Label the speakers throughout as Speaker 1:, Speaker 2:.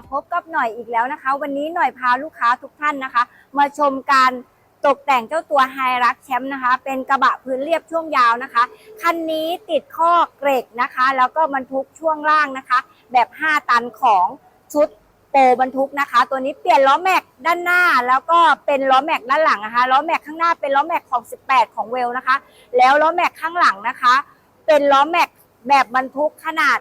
Speaker 1: มาพบกับหน่อยอีกแล้วนะคะ วันนี้หน่อยพาลูกค้าทุกท่านนะคะ มาชมการตกแต่งเจ้าตัวไฮรักแชมป์นะคะ เป็นกระบะพื้นเรียบช่วงยาวนะคะคันนี้ติดข้อเกรกนะคะ แล้วก็บรรทุกช่วงล่างนะคะ แบบ 5 ตันของชุดโปรบรรทุกนะคะ ตัวนี้เปลี่ยนล้อแม็กด้านหน้า แล้วก็เป็นล้อแม็กด้านหลังนะคะล้อแม็กข้างหน้าเป็นล้อแม็กของ 18 ของเวลนะคะ แล้วล้อแม็กข้างหลังนะคะ เป็นล้อแม็กแบบบรรทุกขนาด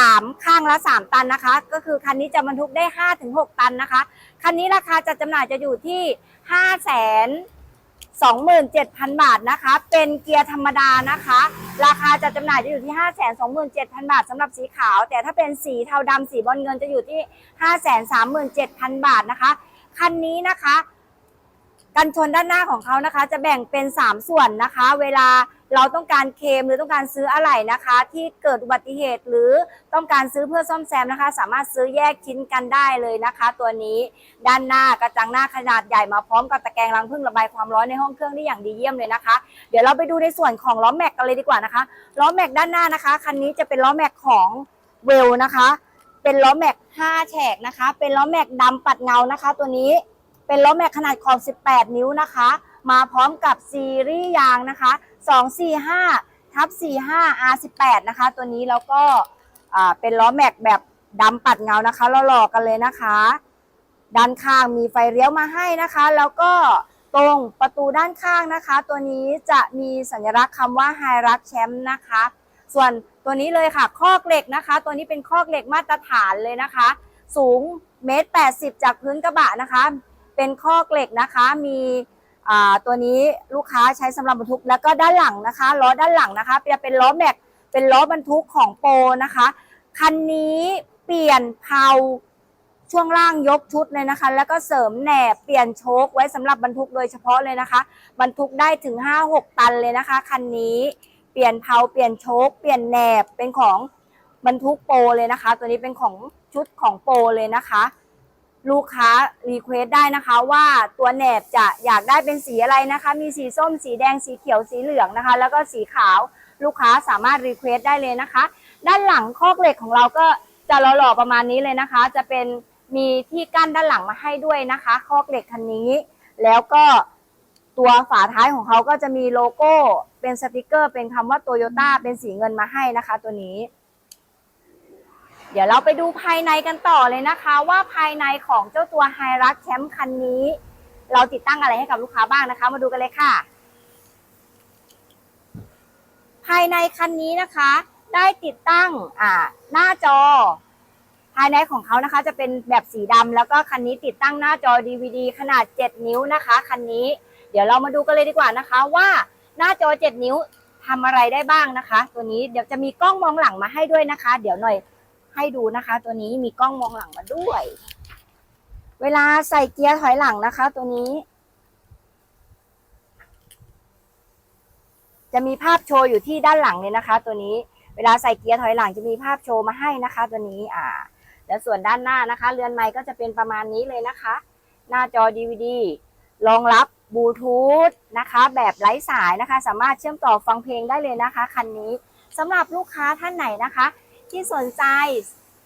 Speaker 1: 3ข้างละ3ตันนะคะ ก็คือคันนี้จะบรรทุกได้5-6ตันนะคะ คันนี้ราคาจัดจำหน่ายจะอยู่ที่5 2 7 0 0 0บาทนะคะ เป็นเกียร์ธรรมดานะคะ ราคาจัดจำหน่ายจะอยู่ที่5 2 7 0 0 0บาทสำหรับสีขาว แต่ถ้าเป็นสีเทาดำสีบอลเงินจะอยู่ที่5 3 7 0 0 0บาทนะคะ คันนี้นะคะ กันชนด้านหน้าของเขานะคะ จะแบ่งเป็น3ส่วนนะคะ เวลา เราต้องการเคมหรือต้องการซื้ออะไหล่นะคะ ที่เกิดอุบัติเหตุหรือต้องการซื้อเพื่อซ่อมแซมนะคะ สามารถซื้อแยกชิ้นกันได้เลยนะคะ ตัวนี้ด้านหน้ากระจังหน้าขนาดใหญ่มาพร้อมกับตะแกรงรังพึ่งระบายความร้อนในห้องเครื่องได้อย่างดีเยี่ยมเลยนะคะ เดี๋ยวเราไปดูในส่วนของล้อแม็กกันเลยดีกว่านะคะล้อแม็กด้านหน้านะคะคันนี้จะเป็นล้อแม็กของเวลนะคะ เป็นล้อแม็ก5แฉกนะคะ เป็นล้อแม็กดำปัดเงานะคะ ตัวนี้เป็นล้อแม็กขนาดขอบ 18 นิ้วนะคะ มาพร้อมกับซีรีส์ยางนะคะ 245ทับ45 R18 นะคะ ตัวนี้แล้วก็เป็นล้อแม็กแบบดำปัดเงานะคะเราหลอกกันเลยนะคะ ด้านข้างมีไฟเลี้ยวมาให้นะคะ แล้วก็ตรงประตูด้านข้างนะคะ ตัวนี้จะมีสัญลักษณ์คำว่าไฮรักแชมป์นะคะ ส่วนตัวนี้เลยค่ะ คอกเหล็กนะคะ ตัวนี้เป็นคอกเหล็กมาตรฐานเลยนะคะ สูงเมตรแปดสิบจากพื้นกระบะนะคะ เป็นคอกเหล็กนะคะ มี ตัวนี้ลูกค้าใช้สำหรับบรรทุกแล้วก็ด้านหลังนะคะล้อด้านหลังนะคะจะเป็นล้อแม็กเป็นล้อบรรทุกของโปนะคะคันนี้เปลี่ยนเพลาช่วงล่างยกชุดเลยนะคะ แล้วก็เสริมแหนบเปลี่ยนโชคไว้สำหรับบรรทุกโดยเฉพาะเลยนะคะ บรรทุกได้ถึง 5-6 ตันเลยนะคะคันนี้เปลี่ยนเพลาเปลี่ยนโชคเปลี่ยนแหนบเป็นของบรรทุกโปเลยนะคะ ตัวนี้เป็นของชุดของโปเลยนะคะ ลูกค้ารีเควสได้นะคะว่าตัวแหนบจะอยากได้เป็นสีอะไรนะคะ มีสีส้ม สีแดงสีเขียวสีเหลืองนะคะ แล้วก็สีขาวลูกค้าสามารถรีเควสได้เลยนะคะ ด้านหลังคอกเหล็กของเราก็จะหล่อๆประมาณนี้เลยนะคะ จะเป็นมีที่กั้นด้านหลังมาให้ด้วยนะคะ คอกเหล็กคันนี้ แล้วก็ตัวฝาท้ายของเขาก็จะมีโลโก้เป็นสติกเกอร์ เป็นคำว่าโตโยต้าเป็นสีเงินมาให้นะคะ ตัวนี้ เดี๋ยวเราไปดูภายในกันต่อเลยนะคะ ว่าภายในของเจ้าตัวไฮรักแชมป์คันนี้ เราติดตั้งอะไรให้กับลูกค้าบ้างนะคะ มาดูกันเลยค่ะ ภายในคันนี้นะคะ ได้ติดตั้งอ่าหน้าจอ ภายในของเขานะคะ จะเป็นแบบสีดำแล้วก็คันนี้ติดตั้งหน้าจอ DVD ขนาด 7 นิ้วนะคะคันนี้ เดี๋ยวเรามาดูกันเลยดีกว่านะคะ ว่าหน้าจอ 7 นิ้วทำอะไรได้บ้างนะคะ ตัวนี้เดี๋ยวจะมีกล้องมองหลังมาให้ด้วยนะคะ เดี๋ยวหน่อย ให้ดูนะคะ ตัวนี้มีกล้องมองหลังมาด้วย เวลาใส่เกียร์ถอยหลังนะคะ ตัวนี้ จะมีภาพโชว์อยู่ที่ด้านหลังเลยนะคะ ตัวนี้ เวลาใส่เกียร์ถอยหลังจะมีภาพโชว์มาให้นะคะ ตัวนี้อ่า แล้วส่วนด้านหน้านะคะ เรือนไม้ก็จะเป็นประมาณนี้เลยนะคะ หน้าจอ DVD รองรับบลูทูธนะคะ แบบไร้สายนะคะ สามารถเชื่อมต่อฟังเพลงได้เลยนะคะ คันนี้สำหรับลูกค้าท่านไหนนะคะ ที่สนใจ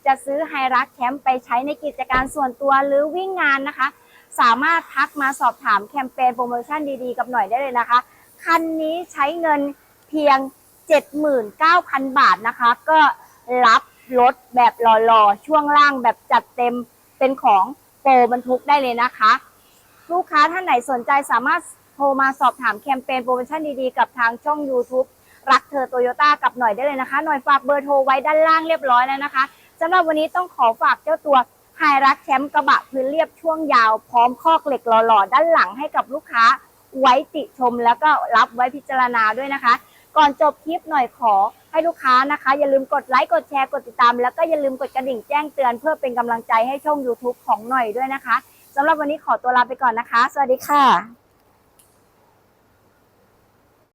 Speaker 1: จะซื้อไฮรักแคมป์ไปใช้ในกิจการส่วนตัวหรือวิ่งงานนะคะ สามารถทักมาสอบถามแคมเปญโปรโมชั่นดีๆ กับหน่อยได้เลยนะคะ คันนี้ใช้เงินเพียง 79,000 บาทนะคะ ก็รับรถแบบหล่อๆ ช่วงล่างแบบจัดเต็มเป็นของโปรบรรทุกได้เลยนะคะ ลูกค้าท่านไหนสนใจสามารถโทรมาสอบถามแคมเปญโปรโมชั่นดีๆ กับทางช่อง YouTube รักเธอโตโยต้ากับหน่อยได้เลยนะคะ หน่อยฝากเบอร์โทรไว้ด้านล่างเรียบร้อยแล้วนะคะสำหรับวันนี้ต้องขอฝากเจ้าตัวไฮรักแชมป์กระบะพื้นเรียบช่วงยาว พร้อมคอกเหล็กหล่อๆด้านหลังให้กับลูกค้า ไว้ติชมแล้วก็รับไว้พิจารณาด้วยนะคะ ก่อนจบคลิปหน่อยขอให้ลูกค้านะคะ อย่าลืมกดไลค์กดแชร์กดติดตาม แล้วก็อย่าลืมกดกระดิ่งแจ้งเตือนเพื่อเป็นกำลังใจให้ช่อง YouTube ของหน่อยด้วยนะคะสำหรับวันนี้ขอตัวลาไปก่อนนะคะ สวัสดีค่ะ